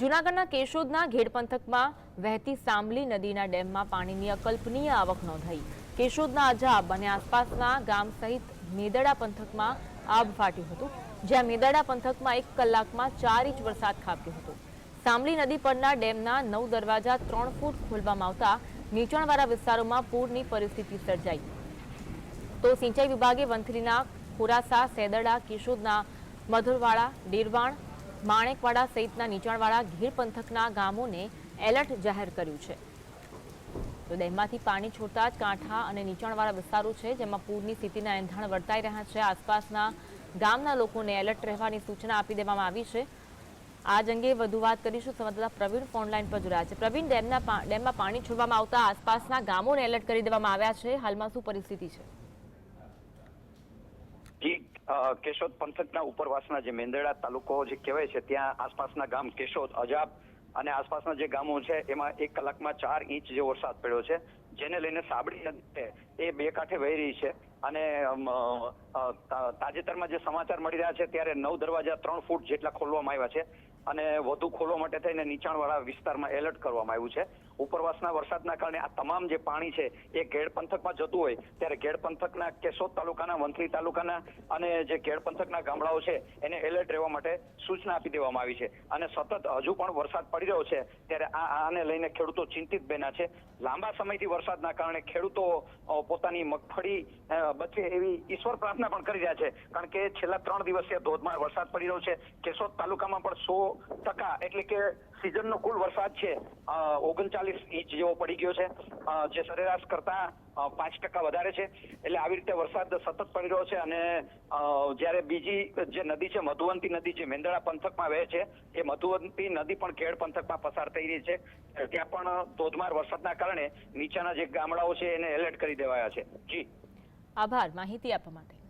જૂનાગઢના કેશોદના ઘેડ પંથકમાં વહેતી સાંભલી નદીના ડેમમાં પાણીની અકલ્પનીય આવક નોંધાઈ. કેશોદના અજાબ અને આસપાસના ગામ સહિત મેદડા પંથકમાં આબ ફાટ્યું હતું, જ્યાં મેદડા પંથકમાં એક કલાકમાં ચાર ઇંચ વરસાદ ખાબક્યો હતો. સાંભલી નદી પરના ડેમના નવ દરવાજા ત્રણ ફૂટ ખોલવામાં આવતા નીચાણવાળા વિસ્તારોમાં પૂરની પરિસ્થિતિ સર્જાઈ. તો સિંચાઈ વિભાગે વંથલીના ખોરાસા, સેદડા, કેશોદના મધુરવાડા ડેરવાણ માણેકવાડા સહિતના નીચાણવાળા ગીર પંથકના ગામોને એલર્ટ જાહેર કર્યું છે. તો ડેમમાંથી પાણી છોડતા જ કાંઠા અને નીચાણવાળા વિસ્તારો છે, જેમાં પૂરની સ્થિતિના એંધાણ વર્તાઈ રહ્યા છે. આસપાસના ગામના લોકોને એલર્ટ રહેવાની સૂચના આપી દેવામાં આવી છે. આજ અંગે વધુ વાત કરીશું સંવાદદાતા પ્રવીણ ફોનલાઈન પર જોડાયા છે. પ્રવીણ, ડેમના ડેમમાં પાણી છોડવામાં આવતા આસપાસના ગામોને એલર્ટ કરી દેવામાં આવ્યા છે. હાલમાં શું પરિસ્થિતિ છે? કેશોદ પંથકના ઉપરવાસના જે મેંદરડા તાલુકો જે કહેવાય છે, ત્યાં આસપાસના ગામ કેશોદ, અજાબ અને આસપાસના જે ગામો છે, એમાં એક કલાકમાં ચાર ઇંચ જેવો વરસાદ પડ્યો છે. જેને લઈને સાબડી નદી એ બે કાંઠે વહી રહી છે. અને તાજેતરમાં જે સમાચાર મળી રહ્યા છે ત્યારે નવ દરવાજા ત્રણ ફૂટ જેટલા ખોલવામાં આવ્યા છે અને વધુ ખોલવા માટે થઈને નીચાણવાળા વિસ્તારમાં એલર્ટ કરવામાં આવ્યું છે. ઉપરવાસના વરસાદના કારણે આ તમામ જે પાણી છે એ ઘેડ પંથકમાં જતું હોય ત્યારે ઘેડ પંથકના કેશોદ તાલુકાના, વંથલી તાલુકાના અને જે ઘેડ પંથકના ગામડાઓ છે એને એલર્ટ રહેવા માટે સૂચના આપી દેવામાં આવી છે. અને સતત હજુ પણ વરસાદ પડી રહ્યો છે ત્યારે આ આને લઈને ખેડૂતો ચિંતિત બન્યા છે. લાંબા સમયથી વરસાદના કારણે ખેડૂતો પોતાની મગફળી બચે એવી ઈશ્વર પ્રાર્થના પણ કરી રહ્યા છે. કારણ કે છેલ્લા ત્રણ દિવસથી ધોધમાર વરસાદ પડી રહ્યો છે. કેશોદ તાલુકામાં પણ સો ટકા એટલે કે સિઝનનો કુલ વરસાદ છે ઓગણચાલીસ ઇંચ જેવો પડી ગયો છે. જે સરેરાશ કરતા પાંચ ટકા વધારે છે. એટલે આવી રીતે વરસાદ સતત પડી રહ્યો છે અને જ્યારે બીજી જે નદી છે, મધુવંતી નદી છે મેંદળા પંથકમાં વહે છે, એ મધુવંતી નદી પણ ખેડ પંથકમાં પસાર થઈ રહી છે. ત્યાં પણ ધોધમાર વરસાદના કારણે નીચાના જે ગામડાઓ છે, એને એલર્ટ કરી દેવાયા છે. જી. આભાર. માહિતી આપવા માટે.